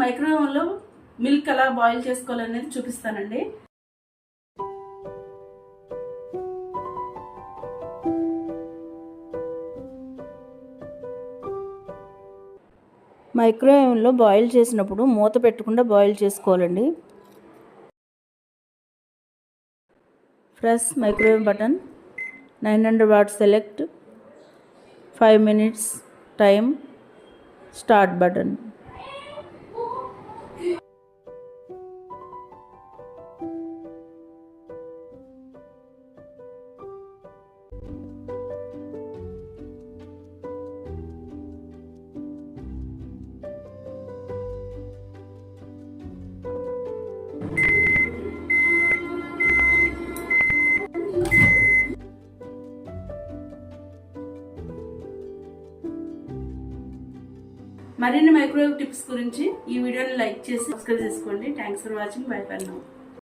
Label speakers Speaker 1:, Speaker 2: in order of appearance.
Speaker 1: మైక్రోవేవ్లో milk ఎలా boil చేసుకోవాలనేది చూపిస్తానండి. మైక్రోవేవ్లో బాయిల్ చేసినప్పుడు మూత పెట్టకుండా బాయిల్ చేసుకోవాలండి. Press microwave button nine hundred watt select five minutes time start button. మరిన్ని మైక్రోవేవ్ టిప్స్ గురించి ఈ వీడియోని లైక్ చేసి సబ్స్క్రైబ్ చేసుకోండి. Thanks for watching bye for now